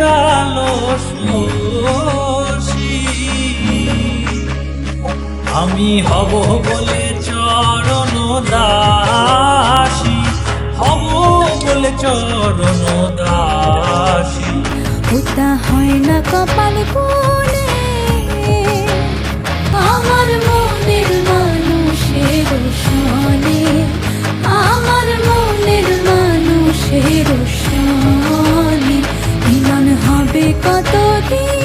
কালো আমি হব বলে চরণ দাসি হব বলে চরণ দাসি। হয় না কপাল গো looking